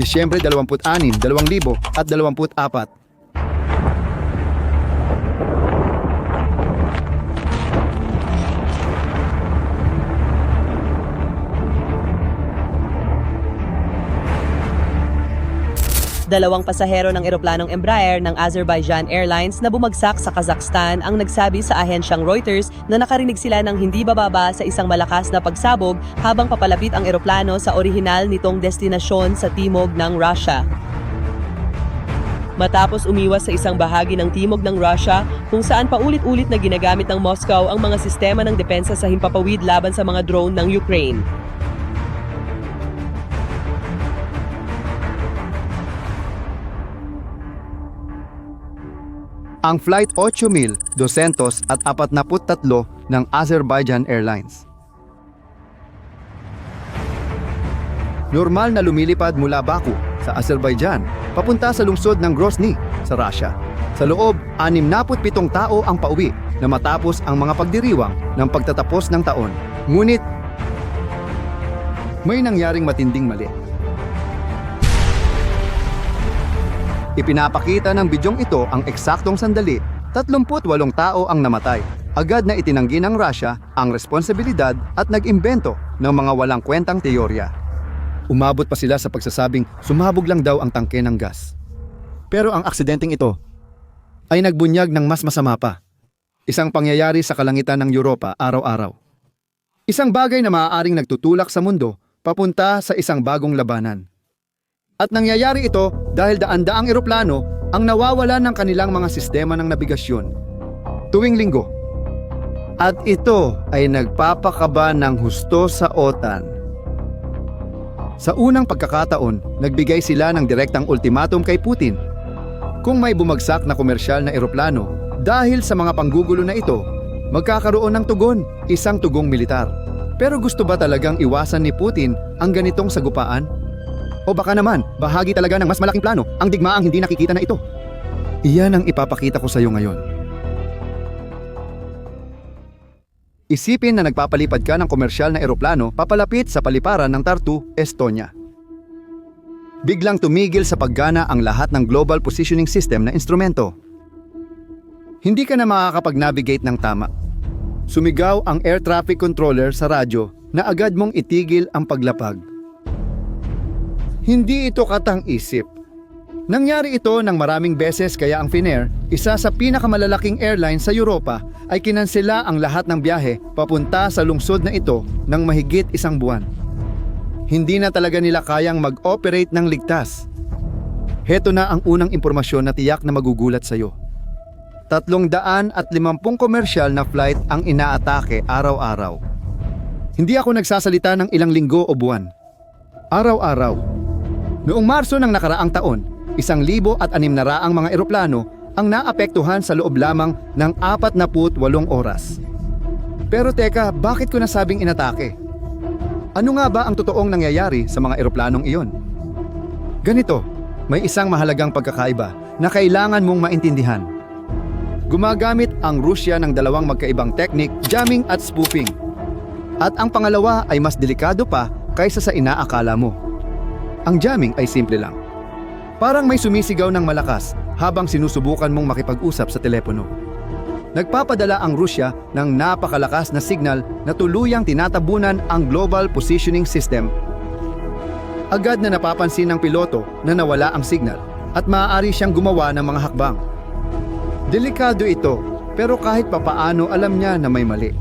Disyembre 26, 2000 Dalawang pasahero ng eroplanong Embraer ng Azerbaijan Airlines na bumagsak sa Kazakhstan ang nagsabi sa ahensyang Reuters na nakarinig sila ng hindi bababa sa isang malakas na pagsabog habang papalapit ang eroplano sa orihinal nitong destinasyon sa timog ng Russia. Matapos umiwas sa isang bahagi ng timog ng Russia kung saan paulit-ulit na ginagamit ng Moscow ang mga sistema ng depensa sa himpapawid laban sa mga drone ng Ukraine. Ang Flight 8200 at 43 ng Azerbaijan Airlines. Normal na lumilipad mula Baku sa Azerbaijan papunta sa lungsod ng Grozny sa Russia. Sa loob, 67 tao ang pauwi na matapos ang mga pagdiriwang ng pagtatapos ng taon. Ngunit, may nangyaring matinding mali. Ipinapakita ng bidyong ito ang eksaktong sandali, 38 tao ang namatay. Agad na itinanggi ng Russia ang responsibilidad at nag-imbento ng mga walang kwentang teorya. Umabot pa sila sa pagsasabing sumabog lang daw ang tangke ng gas. Pero ang aksidenteng ito ay nagbunyag ng mas masama pa. Isang pangyayari sa kalangitan ng Europa araw-araw. Isang bagay na maaaring nagtutulak sa mundo papunta sa isang bagong labanan. At nangyayari ito dahil daan-daang eroplano ang nawawala ng kanilang mga sistema ng nabigasyon tuwing linggo. At ito ay nagpapakaba ng husto sa OTAN. Sa unang pagkakataon, nagbigay sila ng direktang ultimatum kay Putin. Kung may bumagsak na komersyal na eroplano dahil sa mga panggugulo na ito, magkakaroon ng tugon, isang tugong militar. Pero gusto ba talagang iwasan ni Putin ang ganitong sagupaan? O baka naman, bahagi talaga ng mas malaking plano ang digmaang hindi nakikita na ito. Iyan ang ipapakita ko sa iyo ngayon. Isipin na nagpapalipad ka ng komersyal na eroplano papalapit sa paliparan ng Tartu, Estonia. Biglang tumigil sa paggana ang lahat ng Global Positioning System na instrumento. Hindi ka na makakapag-navigate ng tama. Sumigaw ang air traffic controller sa radyo na agad mong itigil ang paglapag. Hindi ito katang isip. Nangyari ito ng maraming beses kaya ang Finnair, isa sa pinakamalalaking airline sa Europa, ay kinansela ang lahat ng biyahe papunta sa lungsod na ito ng mahigit isang buwan. Hindi na talaga nila kayang mag-operate ng ligtas. Heto na ang unang impormasyon na tiyak na magugulat sa iyo. Tatlong daan at limampung komersyal na flight ang inaatake araw-araw. Hindi ako nagsasalita ng ilang linggo o buwan. Araw-araw. Noong Marso ng nakaraang taon, isang libo at anim na raang mga eroplano ang naapektuhan sa loob lamang ng 48 oras. Pero teka, bakit ko nasabing inatake? Ano nga ba ang totoong nangyayari sa mga eroplanong iyon? Ganito, may isang mahalagang pagkakaiba na kailangan mong maintindihan. Gumagamit ang Rusya ng dalawang magkaibang teknik, jamming at spoofing. At ang pangalawa ay mas delikado pa kaysa sa inaakala mo. Ang jamming ay simple lang. Parang may sumisigaw ng malakas habang sinusubukan mong makipag-usap sa telepono. Nagpapadala ang Rusya ng napakalakas na signal na tuluyang tinatabunan ang Global Positioning System. Agad na napapansin ng piloto na nawala ang signal at maaari siyang gumawa ng mga hakbang. Delikado ito pero kahit papaano alam niya na may mali.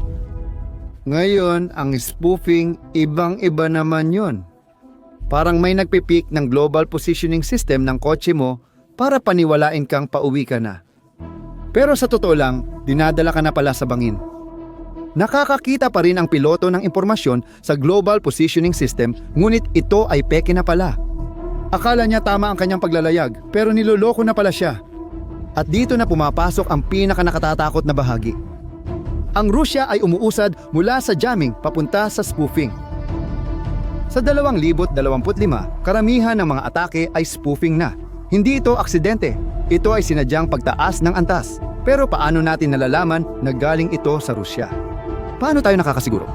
Ngayon, ang spoofing ibang-iba naman yon. Parang may nagpipik ng global positioning system ng kotse mo para paniwalain kang pauwi ka na. Pero sa totoo lang, dinadala ka na pala sa bangin. Nakakakita pa rin ang piloto ng impormasyon sa global positioning system ngunit ito ay peke na pala. Akala niya tama ang kanyang paglalayag pero niloloko na pala siya. At dito na pumapasok ang pinakanakatatakot na bahagi. Ang Rusya ay umuusad mula sa jamming papunta sa spoofing. Sa 2025, karamihan ng mga atake ay spoofing na. Hindi ito aksidente. Ito ay sinadyang pagtaas ng antas. Pero paano natin nalalaman na galing ito sa Rusya? Paano tayo nakakasiguro?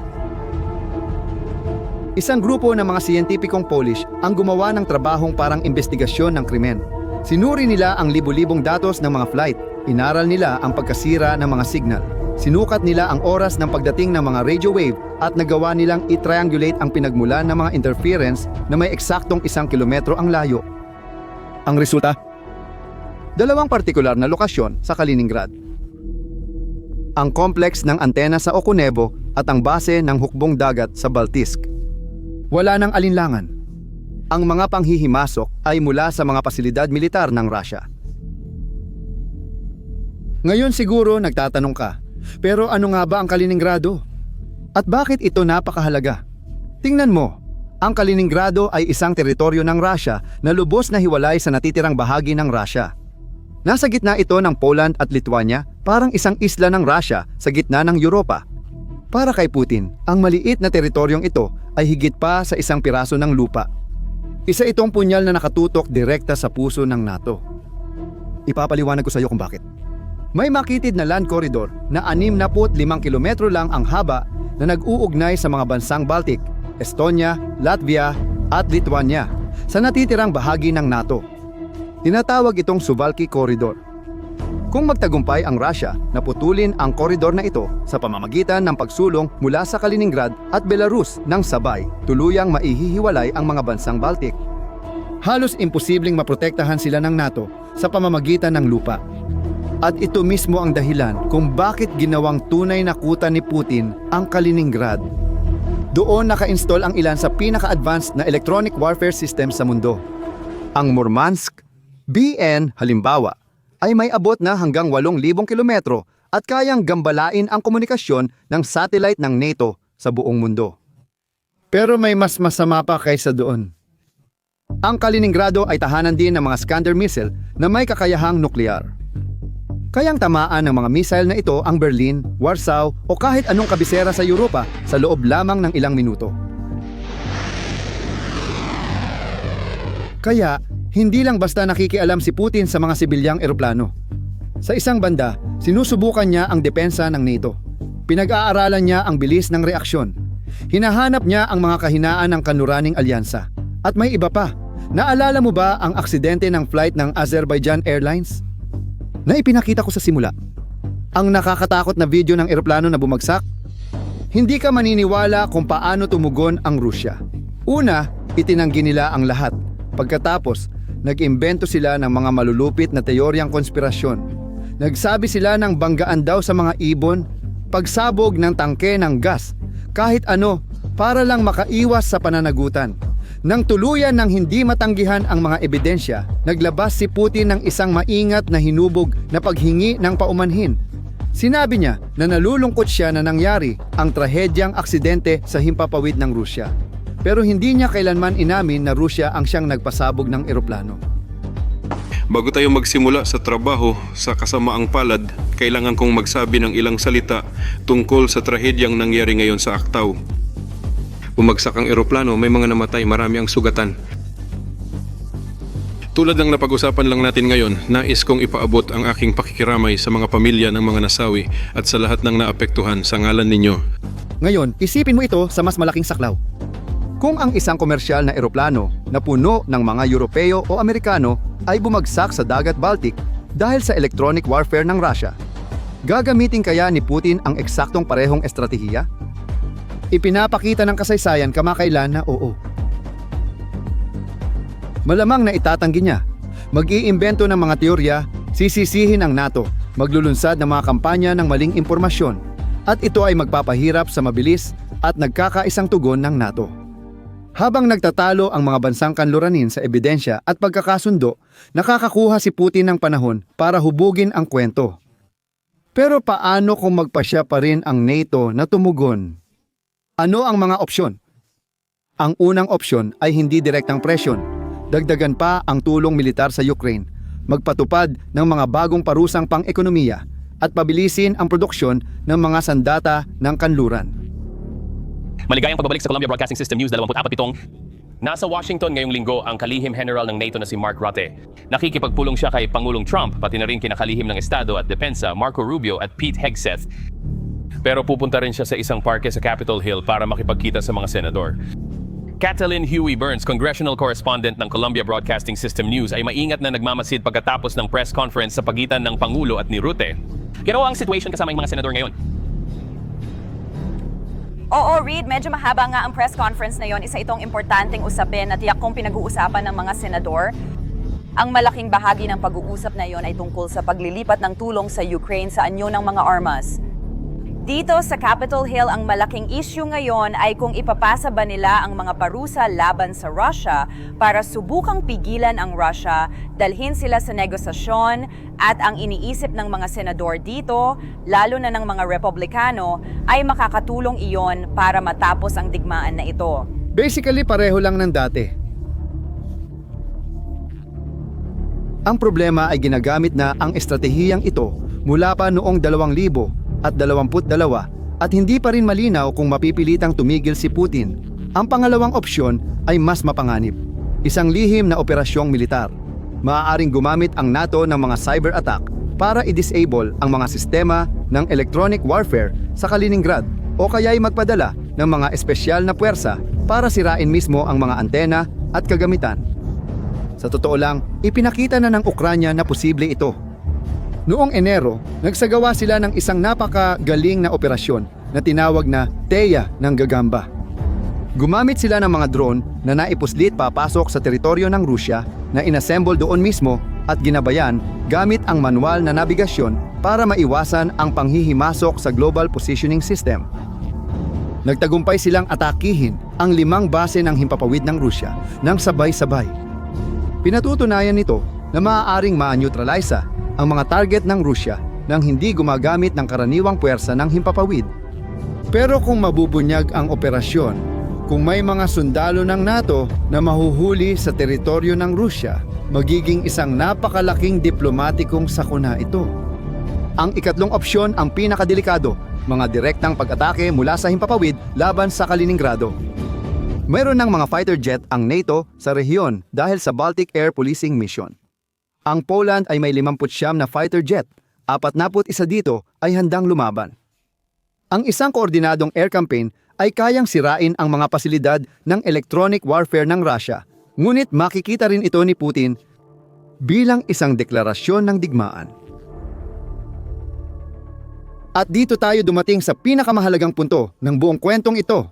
Isang grupo ng mga siyentipikong Polish ang gumawa ng trabahong parang investigasyon ng krimen. Sinuri nila ang libu-libong datos ng mga flight. Inaral nila ang pagkasira ng mga signal. Sinukat nila ang oras ng pagdating ng mga radio wave at nagawa nilang i-triangulate ang pinagmulan ng mga interference na may eksaktong isang kilometro ang layo. Ang resulta? Dalawang partikular na lokasyon sa Kaliningrad. Ang complex ng antena sa Okunebo at ang base ng hukbong dagat sa Baltisk. Wala nang alinlangan. Ang mga panghihimasok ay mula sa mga pasilidad militar ng Russia. Ngayon siguro nagtatanong ka, pero ano nga ba ang Kaliningrado? At bakit ito napakahalaga? Tingnan mo, ang Kaliningrado ay isang teritoryo ng Russia na lubos na hiwalay sa natitirang bahagi ng Russia. Nasa gitna ito ng Poland at Lithuania, parang isang isla ng Russia sa gitna ng Europa. Para kay Putin, ang maliit na teritoryong ito ay higit pa sa isang piraso ng lupa. Isa itong punyal na nakatutok direkta sa puso ng NATO. Ipapaliwanag ko sa iyo kung bakit. May makitid na land corridor na 65 kilometro lang ang haba na nag-uugnay sa mga bansang Baltic, Estonia, Latvia at Lithuania sa natitirang bahagi ng NATO. Tinatawag itong Suwalki Corridor. Kung magtagumpay ang Russia na putulin ang koridor na ito sa pamamagitan ng pagsulong mula sa Kaliningrad at Belarus ng sabay, tuluyang maihihiwalay ang mga bansang Baltic. Halos imposibleng maprotektahan sila ng NATO sa pamamagitan ng lupa. At ito mismo ang dahilan kung bakit ginawang tunay na kuta ni Putin ang Kaliningrad. Doon naka-install ang ilan sa pinaka-advanced na electronic warfare system sa mundo. Ang Murmansk BN halimbawa ay may abot na hanggang 8,000 kilometro at kayang gambalain ang komunikasyon ng satellite ng NATO sa buong mundo. Pero may mas masama pa kaysa doon. Ang Kaliningrado ay tahanan din ng mga Skander missile na may kakayahang nuklear. Kayang tamaan ng mga missile na ito ang Berlin, Warsaw o kahit anong kabisera sa Europa sa loob lamang ng ilang minuto. Kaya, hindi lang basta nakikialam si Putin sa mga sibilyang eroplano. Sa isang banda, sinusubukan niya ang depensa ng NATO. Pinag-aaralan niya ang bilis ng reaksyon. Hinahanap niya ang mga kahinaan ng kanluraning alyansa. At may iba pa. Naalala mo ba ang aksidente ng flight ng Azerbaijan Airlines? Na ipinakita ko sa simula. Ang nakakatakot na video ng eroplano na bumagsak? Hindi ka maniniwala kung paano tumugon ang Rusya. Una, itinanggi nila ang lahat. Pagkatapos, nag-imbento sila ng mga malulupit na teoryang konspirasyon. Nagsabi sila ng banggaan daw sa mga ibon, pagsabog ng tangke ng gas, kahit ano, para lang makaiwas sa pananagutan. Nang tuluyan ng hindi matanggihan ang mga ebidensya, naglabas si Putin ng isang maingat na hinubog na paghingi ng paumanhin. Sinabi niya na nalulungkot siya na nangyari ang trahedyang aksidente sa himpapawid ng Rusya. Pero hindi niya kailanman inamin na Rusya ang siyang nagpasabog ng eroplano. Bago tayo magsimula sa trabaho sa kasamaang palad, kailangan kong magsabi ng ilang salita tungkol sa trahedyang nangyari ngayon sa Aktaw. Bumagsak ang eroplano, may mga namatay, marami ang sugatan. Tulad ng napag-usapan lang natin ngayon, nais kong ipaabot ang aking pakikiramay sa mga pamilya ng mga nasawi at sa lahat ng naapektuhan sa ngalan ninyo. Ngayon, isipin mo ito sa mas malaking saklaw. Kung ang isang komersyal na eroplano na puno ng mga Europeo o Amerikano ay bumagsak sa dagat Baltic dahil sa electronic warfare ng Russia, gagamitin kaya ni Putin ang eksaktong parehong estratehiya? Ipinapakita ng kasaysayan kamakailan na oo. Malamang na itatanggi niya. Mag-iimbento ng mga teorya, sisisihin ang NATO, maglulunsad ng mga kampanya ng maling impormasyon, at ito ay magpapahirap sa mabilis at nagkakaisang tugon ng NATO. Habang nagtatalo ang mga bansang kanluranin sa ebidensya at pagkakasundo, nakakakuha si Putin ng panahon para hubugin ang kwento. Pero paano kung magpasya pa rin ang NATO na tumugon? Ano ang mga opsyon? Ang unang opsyon ay hindi direktang presyon. Dagdagan pa ang tulong militar sa Ukraine, magpatupad ng mga bagong parusang pang-ekonomiya at pabilisin ang produksyon ng mga sandata ng kanluran. Maligayang pagbabalik sa Columbia Broadcasting System News 24-7. Nasa Washington ngayong linggo ang kalihim general ng NATO na si Mark Rutte. Nakikipagpulong siya kay Pangulong Trump, pati na rin kinakalihim ng Estado at Depensa Marco Rubio at Pete Hegseth. Pero pupunta rin siya sa isang parke sa Capitol Hill para makipagkita sa mga senador. Catalin Huey Burns, congressional correspondent ng Columbia Broadcasting System News ay maingat na nagmamasid pagkatapos ng press conference sa pagitan ng Pangulo at ni Rute. Gano'n ang situation kasama yung mga senador ngayon? Oo, Reed, medyo mahaba nga ang press conference na yon. Isa itong importanteng usapin na tiyak kong pinag-uusapan ng mga senador. Ang malaking bahagi ng pag-uusap na yon ay tungkol sa paglilipat ng tulong sa Ukraine sa anyo ng mga armas. Dito sa Capitol Hill, ang malaking issue ngayon ay kung ipapasa ba nila ang mga parusa laban sa Russia para subukang pigilan ang Russia, dalhin sila sa negosasyon at ang iniisip ng mga senador dito, lalo na ng mga Republikano, ay makakatulong iyon para matapos ang digmaan na ito. Basically, pareho lang ng dati. Ang problema ay ginagamit na ang estratehiyang ito mula pa noong 2000 at 22 at hindi pa rin malinaw kung mapipilitang tumigil si Putin. Ang pangalawang opsyon ay mas mapanganib. Isang lihim na operasyong militar. Maaaring gumamit ang NATO ng mga cyber attack para i-disable ang mga sistema ng electronic warfare sa Kaliningrad o kaya'y magpadala ng mga espesyal na puwersa para sirain mismo ang mga antena at kagamitan. Sa totoo lang, ipinakita na ng Ukranya na posible ito. Noong Enero, nagsagawa sila ng isang napakagaling na operasyon na tinawag na Teya ng Gagamba. Gumamit sila ng mga drone na naipuslit papasok sa teritoryo ng Rusya na inassemble doon mismo at ginabayan gamit ang manual na nabigasyon para maiwasan ang panghihimasok sa Global Positioning System. Nagtagumpay silang atakihin ang limang base ng himpapawid ng Rusya ng sabay-sabay. Pinatutunayan nito na maaaring ma-neutralize ang mga target ng Rusya nang hindi gumagamit ng karaniwang puwersa ng himpapawid. Pero kung mabubunyag ang operasyon, kung may mga sundalo ng NATO na mahuhuli sa teritoryo ng Rusya, magiging isang napakalaking diplomatikong sakuna ito. Ang ikatlong opsyon ang pinakadelikado, mga direktang pag-atake mula sa himpapawid laban sa Kaliningrado. Mayroon ng mga fighter jet ang NATO sa rehiyon dahil sa Baltic Air Policing Mission. Ang Poland ay may 59 na fighter jet, 41 dito ay handang lumaban. Ang isang koordinadong air campaign ay kayang sirain ang mga pasilidad ng electronic warfare ng Russia, ngunit makikita rin ito ni Putin bilang isang deklarasyon ng digmaan. At dito tayo dumating sa pinakamahalagang punto ng buong kwentong ito.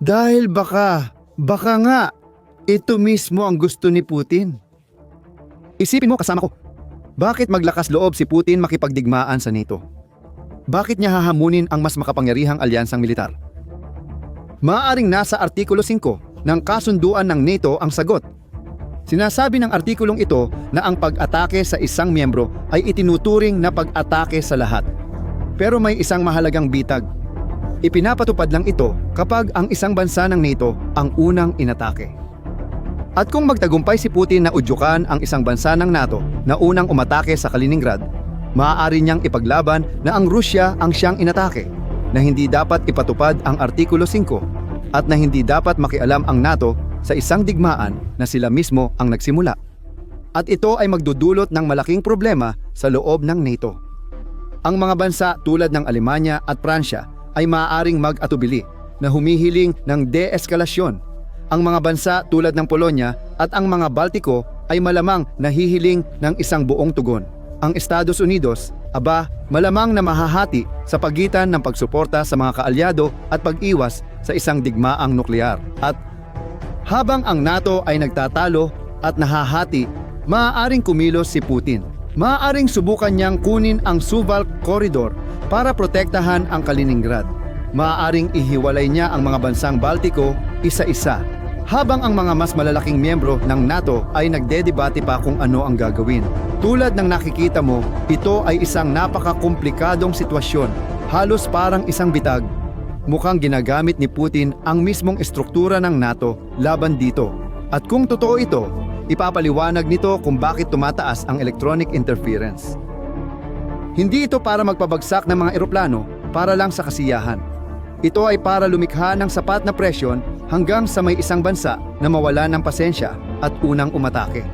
Dahil baka, baka nga, ito mismo ang gusto ni Putin. Isipin mo kasama ko, bakit maglakas loob si Putin makipagdigmaan sa NATO? Bakit niya hahamunin ang mas makapangyarihang alyansang militar? Maaaring nasa Artikulo 5 ng kasunduan ng NATO ang sagot. Sinasabi ng artikulong ito na ang pag-atake sa isang miyembro ay itinuturing na pag-atake sa lahat. Pero may isang mahalagang bitag. Ipinapatupad lang ito kapag ang isang bansa ng NATO ang unang inatake. At kung magtagumpay si Putin na udyukan ang isang bansa ng NATO na unang umatake sa Kaliningrad, maaari niyang ipaglaban na ang Rusya ang siyang inatake, na hindi dapat ipatupad ang Artikulo 5 at na hindi dapat makialam ang NATO sa isang digmaan na sila mismo ang nagsimula. At ito ay magdudulot ng malaking problema sa loob ng NATO. Ang mga bansa tulad ng Alemanya at Pransya ay maaaring mag-atubili na humihiling ng de-eskalasyon. Ang mga bansa tulad ng Polonya at ang mga Baltiko ay malamang nahihiling ng isang buong tugon. Ang Estados Unidos, aba, malamang na mahahati sa pagitan ng pagsuporta sa mga kaalyado at pag-iwas sa isang digmaang nuklear. At habang ang NATO ay nagtatalo at nahahati, maaaring kumilos si Putin. Maaaring subukan niyang kunin ang Suwalk Corridor para protektahan ang Kaliningrad. Maaaring ihiwalay niya ang mga bansang Baltiko isa-isa. Habang ang mga mas malalaking miyembro ng NATO ay nagdedebate pa kung ano ang gagawin. Tulad ng nakikita mo, ito ay isang napakakomplikadong sitwasyon. Halos parang isang bitag mukhang ginagamit ni Putin ang mismong estruktura ng NATO laban dito. At kung totoo ito, ipapaliwanag nito kung bakit tumataas ang electronic interference. Hindi ito para magpabagsak ng mga eroplano para lang sa kasiyahan. Ito ay para lumikha ng sapat na presyon hanggang sa may isang bansa na mawala ng pasensya at unang umatake.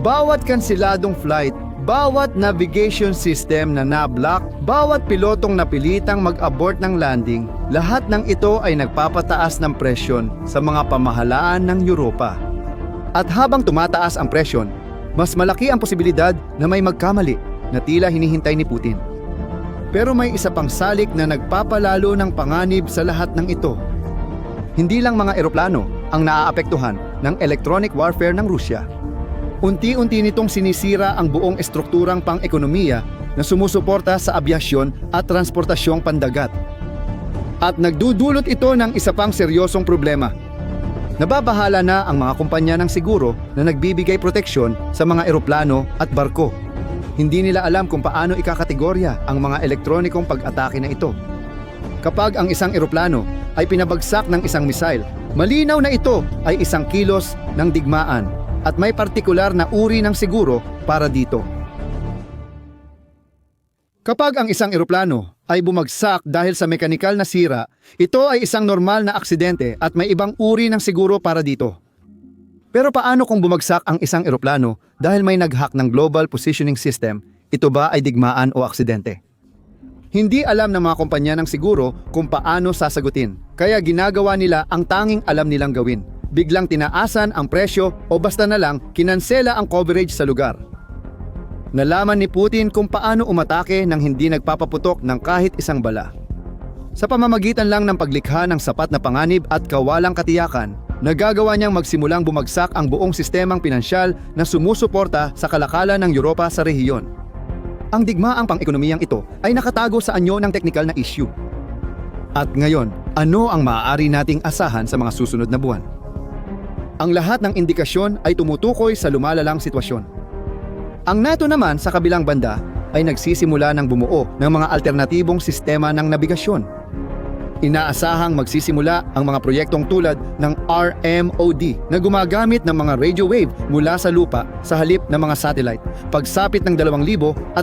Bawat kansiladong flight, Bawat navigation system na nablock, bawat pilotong napilitang mag-abort ng landing, lahat ng ito ay nagpapataas ng presyon sa mga pamahalaan ng Europa. At habang tumataas ang presyon, mas malaki ang posibilidad na may magkamali na tila hinihintay ni Putin. Pero may isa pang salik na nagpapalalo ng panganib sa lahat ng ito. Hindi lang mga eroplano ang naaapektuhan ng electronic warfare ng Rusya. Unti-unti nitong sinisira ang buong estrukturang pang-ekonomiya na sumusuporta sa abyasyon at transportasyong pandagat. At nagdudulot ito ng isa pang seryosong problema. Nababahala na ang mga kumpanya ng siguro na nagbibigay proteksyon sa mga eroplano at barko. Hindi nila alam kung paano ikakategorya ang mga elektronikong pag-atake na ito. Kapag ang isang eroplano ay pinabagsak ng isang misail, malinaw na ito ay isang kilos ng digmaan at may partikular na uri ng siguro para dito. Kapag ang isang eroplano ay bumagsak dahil sa mekanikal na sira, ito ay isang normal na aksidente at may ibang uri ng siguro para dito. Pero paano kung bumagsak ang isang eroplano dahil may nag-hack ng Global Positioning System, ito ba ay digmaan o aksidente? Hindi alam ng mga kumpanya ng siguro kung paano sasagutin, kaya ginagawa nila ang tanging alam nilang gawin. Biglang tinaasan ang presyo o basta na lang kinansela ang coverage sa lugar. Nalaman ni Putin kung paano umatake nang hindi nagpapaputok ng kahit isang bala. Sa pamamagitan lang ng paglikha ng sapat na panganib at kawalang katiyakan, nagagawa niyang magsimulang bumagsak ang buong sistemang pinansyal na sumusuporta sa kalakalan ng Europa sa rehiyon. Ang digmaang pang-ekonomiyang ito ay nakatago sa anyo ng teknikal na issue. At ngayon, ano ang maaari nating asahan sa mga susunod na buwan? Ang lahat ng indikasyon ay tumutukoy sa lumalalang sitwasyon. Ang NATO naman sa kabilang banda ay nagsisimula ng bumuo ng mga alternatibong sistema ng nabigasyon. Inaasahang magsisimula ang mga proyektong tulad ng RMOD na gumagamit ng mga radio wave mula sa lupa sa halip ng mga satellite pagsapit ng 2026.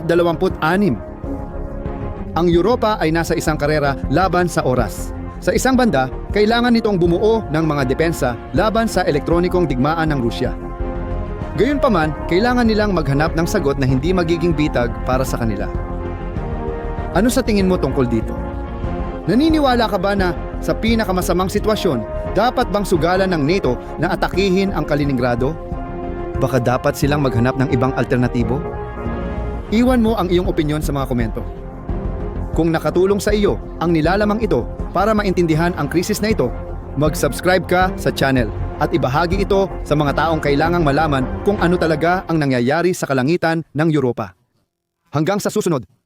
Ang Europa ay nasa isang karera laban sa oras. Sa isang banda, kailangan nitong bumuo ng mga depensa laban sa elektronikong digmaan ng Rusya. Gayunpaman, kailangan nilang maghanap ng sagot na hindi magiging bitag para sa kanila. Ano sa tingin mo tungkol dito? Naniniwala ka ba na sa pinakamasamang sitwasyon, dapat bang sugalan ng NATO na atakihin ang Kaliningrado? Baka dapat silang maghanap ng ibang alternatibo? Iwan mo ang iyong opinyon sa mga komento. Kung nakatulong sa iyo ang nilalamang ito para maintindihan ang krisis na ito, mag-subscribe ka sa channel at ibahagi ito sa mga taong kailangang malaman kung ano talaga ang nangyayari sa kalangitan ng Europa. Hanggang sa susunod!